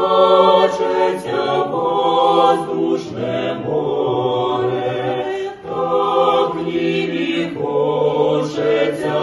Плачеться воздушне море, так ліві хочеться.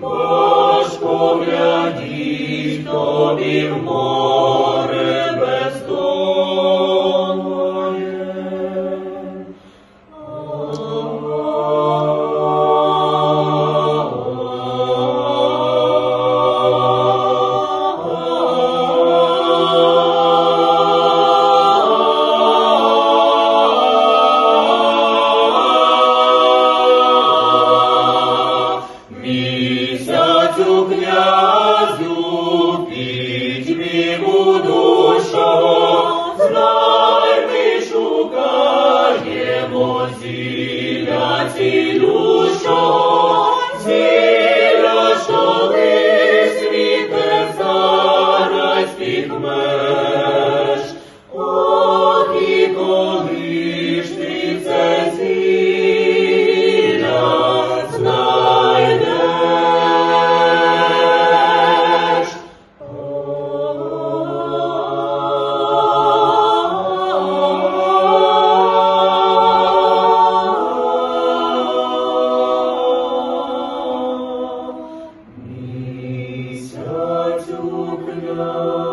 Господь, глядіть тобі в. filhos. zu bringen.